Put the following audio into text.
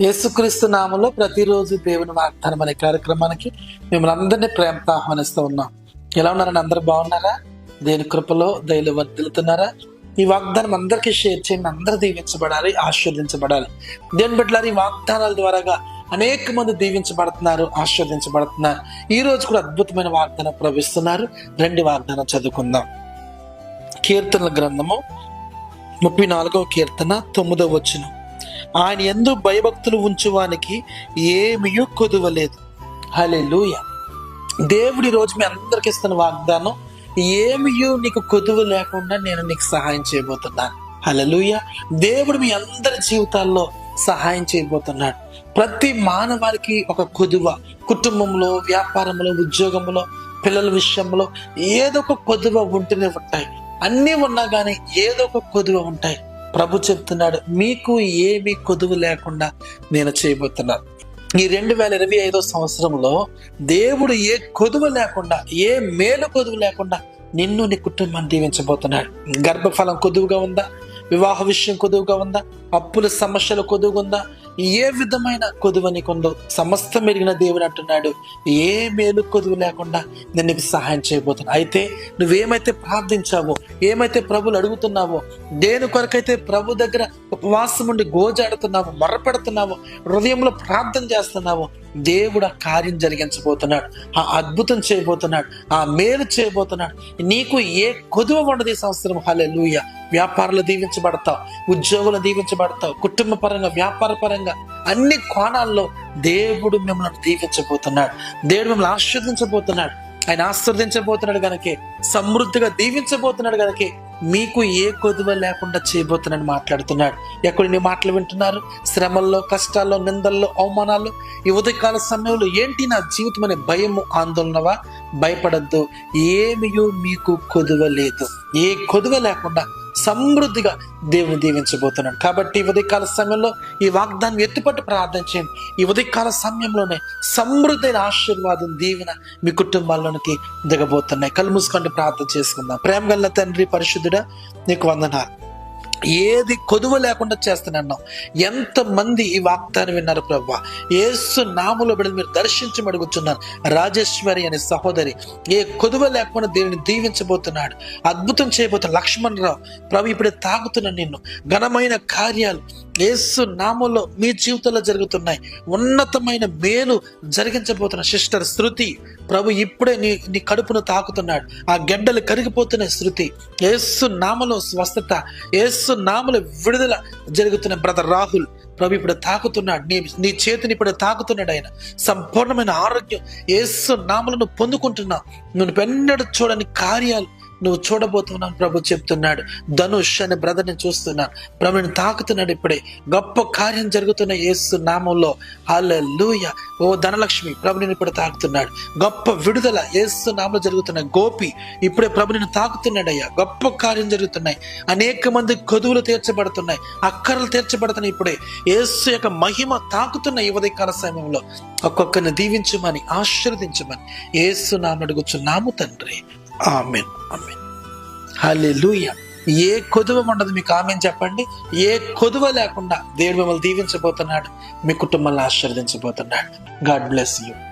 యేసుక్రీస్తు నామంలో ప్రతిరోజు దేవుని వాగ్దానం అనే కార్యక్రమానికి మిమ్మల్ని అందరినీ ప్రేమతో ఆహ్వానిస్తూ ఉన్నాం. ఎలా ఉన్నారని అందరు బాగున్నారా? దేని కృపలో దయలు వర్దిలుతున్నారా ఈ వాగ్దానం అందరికీ షేర్ చేయండి. అందరూ దీవించబడాలి ఆశీర్దించబడాలి దేని బిడ్డలారు ఈ వాగ్దానాల ద్వారాగా అనేక మంది దీవించబడుతున్నారు ఆశీర్దించబడుతున్నారు ఈ రోజు కూడా అద్భుతమైన వాగ్దానం ప్రవేశిస్తున్నారు రెండు వాగ్దానం చదువుకుందాం. కీర్తనల గ్రంథము ముప్పై నాలుగవ కీర్తన తొమ్మిదవ వచనం. ఆయన ఎందు భయభక్తులు ఉంచువానికి ఏమీ కొదువలేదు. హలే లూయ దేవుడి రోజు మీ అందరికి ఇస్తున్న వాగ్దానం ఏమియూ నీకు కొదువు లేకుండా నేను నీకు సహాయం చేయబోతున్నాను. హలలుయ దేవుడు మీ అందరి జీవితాల్లో సహాయం చేయబోతున్నాడు. ప్రతి మానవాళికి ఒక కొదువ కుటుంబంలో వ్యాపారంలో ఉద్యోగంలో పిల్లల విషయంలో ఏదో ఒక కొదువ ఉంటూనే ఉంటాయి. అన్నీ ఉన్నా కానీ ఏదో ఒక కొదువ ఉంటాయి. ప్రభు చెప్తున్నాడు మీకు ఏమి కొదువు లేకుండా నేను చేయబోతున్నాను. ఈ రెండు వేల ఇరవై ఐదో సంవత్సరంలో దేవుడు ఏ కొదువు లేకుండా ఏ మేలు కొదువు లేకుండా నిన్ను నీ కుటుంబాన్ని దీవించబోతున్నాడు. గర్భఫలం కొదువుగా ఉందా? వివాహ విషయం కొదువుగా ఉందా? అప్పుల సమస్యలు కొదువుగా ఉందా? ఏ విధమైన కొదువ నీకుందో సమస్తం మెరిగిన దేవుడు అంటున్నాడు. ఏ మేలు కొదువు లేకుండా నేను నీకు సహాయం చేయబోతున్నా. అయితే నువ్వేమైతే ప్రార్థించావో ఏమైతే ప్రభులు అడుగుతున్నావో దేని కొరకైతే ప్రభు దగ్గర ఉపవాసం ఉండి గోజాడుతున్నావో మొరపెడుతున్నావో హృదయంలో ప్రార్థన చేస్తున్నావో దేవుడు ఆ కార్యం జరిగించబోతున్నాడు ఆ అద్భుతం చేయబోతున్నాడు ఆ మేలు చేయబోతున్నాడు. నీకు ఏ కొదువ ఉండదు ఈ సంవత్సరం. హలే లూయ వ్యాపారాలు దీవించబడతావు ఉద్యోగులు దీవించబడతావు కుటుంబ పరంగా వ్యాపార పరంగా అన్ని కోణాల్లో దేవుడు మిమ్మల్ని దీవించబోతున్నాడు. దేవుడు మిమ్మల్ని ఆస్వాదించబోతున్నాడు ఆయన ఆస్వాదించబోతున్నాడు గనకే సమృద్ధిగా దీవించబోతున్నాడు గనకే మీకు ఏ కొదువ లేకుండా చేయబోతున్నాడు మాట్లాడుతున్నాడు. ఎక్కడ నీ మాటలు వింటున్నారు? శ్రమల్లో కష్టాల్లో నిందల్లో అవమానాలు ఈ ఉదయకాల సమయంలో ఏంటి నా జీవితం అనే భయము ఆందోళనవా? భయపడద్దు. ఏమియో మీకు కొదువ లేదు. ఏ కొదువ లేకుండా సమృద్ధిగా దేవుని దీవించబోతున్నాడు. కాబట్టి ఈ ఉదయకాల సమయంలో ఈ వాగ్దానం ఎత్తుపట్టు ప్రార్థన చేయండి. ఈ ఉదయకాల సమయంలోనే సమృద్ధైన ఆశీర్వాదం దీవెన మీ కుటుంబాల్లోనికి దిగబోతున్నాయి. కళ్ళు మూసుకుంటూ ప్రార్థన చేసుకుందాం. ప్రేమ గల్ల తండ్రి పరిశుద్ధుడా నీకు వందనాలు. ఏది కొదువ లేకుండా చేస్తానన్నాం ఎంతమంది ఈ వాగ్దానం విన్నారు ప్రభు? ఏసు నాములో బిడ్డ మీరు దర్శించమడుగుతున్నారు రాజేశ్వరి అనే సహోదరి ఏ కొదువ లేకుండా దేవుని దీవించబోతున్నాడు. అద్భుతం చేయబోతున్న లక్ష్మణ్ రావు ప్రభు ఇప్పుడే తాగుతున్న నిన్ను. ఘనమైన కార్యాలు ఏసు నామంలో మీ జీవితంలో జరుగుతున్నాయి. ఉన్నతమైన మేలు జరిగించబోతున్న సిస్టర్ శృతి ప్రభు ఇప్పుడే నీ నీ కడుపును తాకుతున్నాడు. ఆ గెడ్డలు కరిగిపోతున్న శృతి. ఏసు నామలో స్వస్థత ఏసు నామలో విడుదల జరుగుతున్న బ్రదర్ రాహుల్ ప్రభు ఇప్పుడు తాకుతున్నాడు నీ నీ చేతిని ఇప్పుడు తాకుతున్నాడు ఆయన. సంపూర్ణమైన ఆరోగ్యం ఏసు నామలను పొందుకుంటున్నావు. నువ్వు పెన్నడు చూడని కార్యాలు నువ్వు చూడబోతున్నావు ప్రభు చెప్తున్నాడు. ధనుష్ అనే బ్రదర్ని చూస్తున్నాను ప్రభుని తాకుతున్నాడు ఇప్పుడే. గొప్ప కార్యం జరుగుతున్న యేసు నామంలో. హల్లెలూయ. ఓ ధనలక్ష్మి ప్రభుని ఇప్పుడు తాకుతున్నాడు. గొప్ప విడుదల యేసు నామంలో జరుగుతున్న గోపి ఇప్పుడే ప్రభుని తాకుతున్నాడు అయ్యా గొప్ప కార్యం జరుగుతున్నాయి. అనేక మంది కొదువులు తీర్చబడుతున్నాయి. అక్కర్లు తీర్చబడుతున్నాయి ఇప్పుడే. యేసు యొక్క మహిమ తాకుతున్న ఈ ఉదయకాల సమయంలో ఒక్కొక్కరిని దీవించమని ఆశీర్వదించమని యేసు నామం నాము తండ్రి. Amen amen. లూయ ఏ కొదువ ఉండదు మీకు ఆమెన్ చెప్పండి. ఏ కొదువ లేకుండా దేవుడు మిమ్మల్ని దీవించబోతున్నాడు. మీ కుటుంబాన్ని ఆశీర్వదించబోతున్నాడు. God bless you.